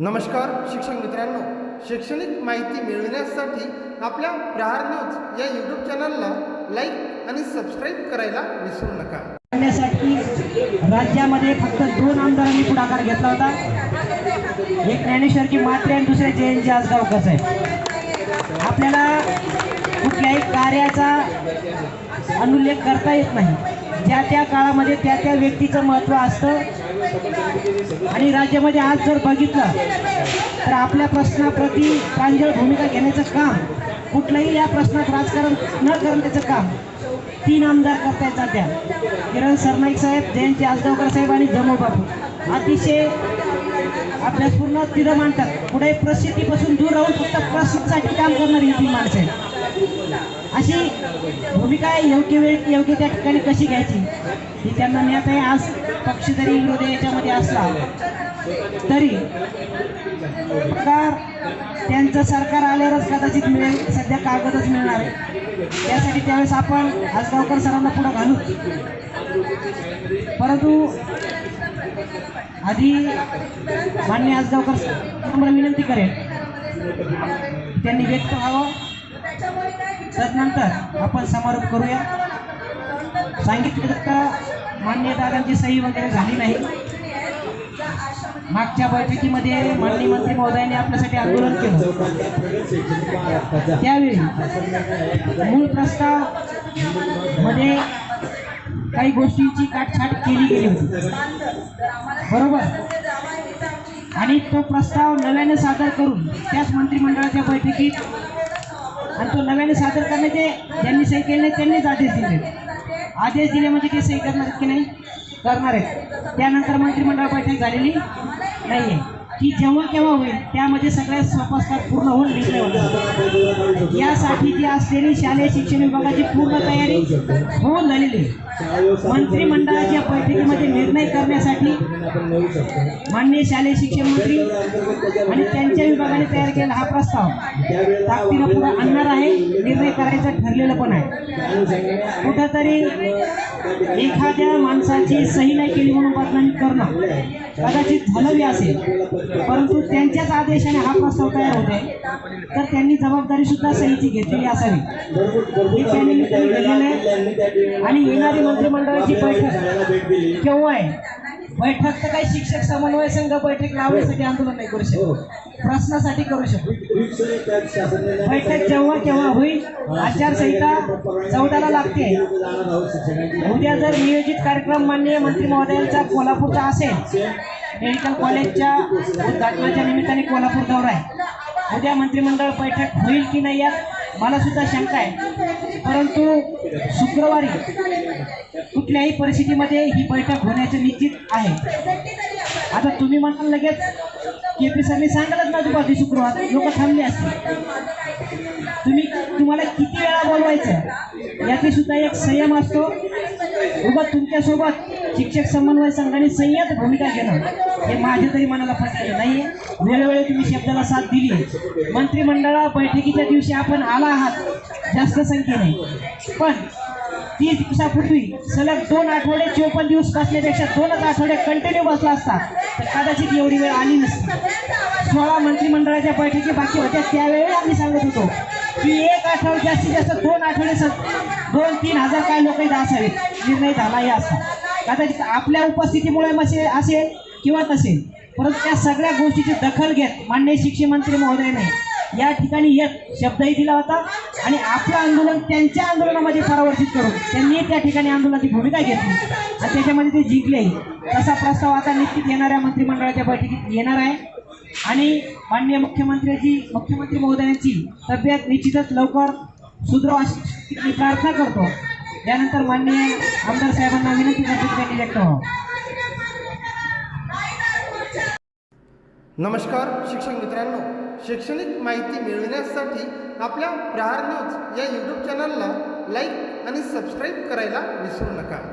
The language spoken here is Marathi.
नमस्कार शिक्षक मित्रांनो. शैक्षणिक माहिती मिळविण्यासाठी आपल्या प्रहार न्यूज या यूट्यूब चॅनलला लाईक आणि सबस्क्राईब करायला विसरू नका. करण्यासाठी राज्यामध्ये फक्त दोन आमदारांनी पुढाकार घेतला होता. एक ज्ञानेश्वर की मात्रे आणि दुसरे जयंती आसगावकर साहेब. आपल्याला कुठल्याही कार्याचा अनुल्लेख करता येत नाही. ज्या त्या काळामध्ये त्या त्या व्यक्तीचं महत्त्व असतं. आणि राज्यामध्ये आज जर बघितलं तर आपल्या प्रश्नाप्रती प्रांजळ भूमिका घेण्याचं काम कुठलंही या प्रश्नात राजकारण न करण्याचं काम तीन आमदार करतायत सध्या. किरण सरनाईक साहेब जयंती आजगावकर साहेब आणि जमो बापू. अतिशय पूर्ण तिथं मांडतात. पुढे प्रसिद्धीपासून दूर राहून फक्त प्रसिद्धीसाठी काम करणारी ही तीन माणसं आहेत. अशी भूमिका योग्य वेळ योग्य त्या ठिकाणी कशी घ्यायची? ही त्यांना ज्ञात आहे. आज पक्ष जरी विरोधी याच्यामध्ये असला तरी पगार त्यांचं सरकार आल्यावरच कदाचित मिळेल. सध्या कागदच मिळणार आहे. त्यासाठी त्यावेळेस आपण आसगावकर सरांना पुढं घालू. परंतु आधी मान्य आजगावकर सरांना विनंती करेन. त्यांनी व्यक्त व्हावं. तदनंतर आपण समारोप करूया. सांगितलं का? मान्य दादांची सही वगैरे झाली नाही. मागच्या बैठकीमध्ये माननीय मंत्री महोदयांनी आपल्यासाठी आंदोलन केलं त्यावेळी मूळ प्रस्तावमध्ये काही गोष्टींची काटछाट केली गेली होती. बरोबर? आणि तो प्रस्ताव नव्याने सादर करून त्याच मंत्रिमंडळाच्या बैठकीत आणि तो नव्याने सादर करण्याचे ज्यांनी सही केले त्यांनीच आदेश दिले. आदेश दिले म्हणजे ते सही करणार की नाही? करणार आहेत. त्यानंतर मंत्रिमंडळ बैठक झालेली नाही आहे ती जेव्हा केव्हा होईल त्यामध्ये सगळ्या सोपस्कार पूर्ण होऊन निर्णय होणार. यासाठी जी असलेली शालेय शिक्षण विभागाची पूर्ण तयारी होऊन झालेली मंत्रिमंडळाच्या बैठकीमध्ये करण्यासाठी माननीय शालेय शिक्षण मंत्री आणि त्यांच्या विभागाने तयार केलेला हा प्रस्ताव ताकदीनं पुढे आणणार आहे. निर्णय करायचं ठरलेलं पण आहे. कुठंतरी एखाद्या माणसाची सही नाही केली म्हणून बदनामी करणं कदाचित झालंही असेल परंतु त्यांच्याच आदेशाने हा प्रस्ताव तयार होते तर त्यांनी जबाबदारी सुद्धा सहीची घेतलेली असावी. हे त्यानिमित्ताने घडलेलं आहे आणि येणारी मंत्रिमंडळाची बैठक केव्हा आहे? बैठक तर काही शिक्षक समन्वय संघ बैठक लावण्यासाठी आंदोलन नाही करू शकत. प्रश्नासाठी करू शकतो. बैठक जेव्हा केव्हा होईल आचारसंहिता चौदाला लागते. उद्या जर नियोजित कार्यक्रम माननीय मंत्री महोदयांचा कोल्हापूरचा असेल मेडिकल कॉलेजच्या उद्घाटनाच्या निमित्ताने कोल्हापूर दौरा आहे. उद्या मंत्रिमंडळ बैठक होईल की नाही यात? मला सुद्धा शंका आहे. परंतु शुक्रवारी कुठल्याही परिस्थितीमध्ये ही बैठक होण्याचे निश्चित आहे. आता तुम्ही म्हणाल लगेच के पी सरनी सांगालच ना दुपारी शुक्रवार. लोक थांबले असतील. तुम्ही तुम्हाला किती वेळा बोलवायचं? याची सुद्धा एक संयम असतो. उगा तुमच्यासोबत शिक्षक समन्वय संघाने संयत भूमिका घेणं हे माझ्या तरी मनाला पटलेलं नाही वेळोवेळी तुम्ही शब्दाला साथ दिली. मंत्रिमंडळा बैठकीच्या दिवशी आपण आला आहात. जास्त संख्येने पण तीस दिवसापूर्वी सलग दोन आठवडे चोपन्न दिवस बसण्यापेक्षा दोनच आठवडे कंटिन्यू बसला असता तर कदाचित एवढी वेळ आली नसती. सोळा मंत्रिमंडळाच्या बैठकी बाकी होत्या त्यावेळी आम्ही सांगत होतो की एक आठवडे जास्तीत जास्त दोन आठवडे दोन तीन हजार काय लोक इथं असावेत निर्णय झालाही असा कदाचित आपल्या उपस्थितीमुळे मसे असेल किंवा नसेल परंतु त्या सगळ्या गोष्टीची दखल घेत माननीय शिक्षण मंत्री महोदयाने या ठिकाणी एक शब्दही दिला होता आणि आपलं आंदोलन त्यांच्या आंदोलनामध्ये परावर्तित करून त्यांनी त्या ठिकाणी आंदोलनाची भूमिका घेतली. आणि त्याच्यामध्ये ते जिंकलेही तसा प्रस्ताव आता निश्चित येणाऱ्या मंत्रिमंडळाच्या बैठकीत येणार आहे. आणि माननीय मुख्यमंत्र्याची मुख्यमंत्री महोदयांची तब्येत निश्चितच लवकर सुधरो अशी प्रार्थना करतो. त्यानंतर माननीय आमदार साहेबांना विनंती करतो त्यांनी व्यक्त व्हावं. नमस्कार शिक्षक मित्रांनो. शैक्षणिक माहिती मिळविण्यासाठी आपल्या प्रहार न्यूज या यूट्यूब चॅनलला लाईक आणि सबस्क्राईब करायला विसरू नका.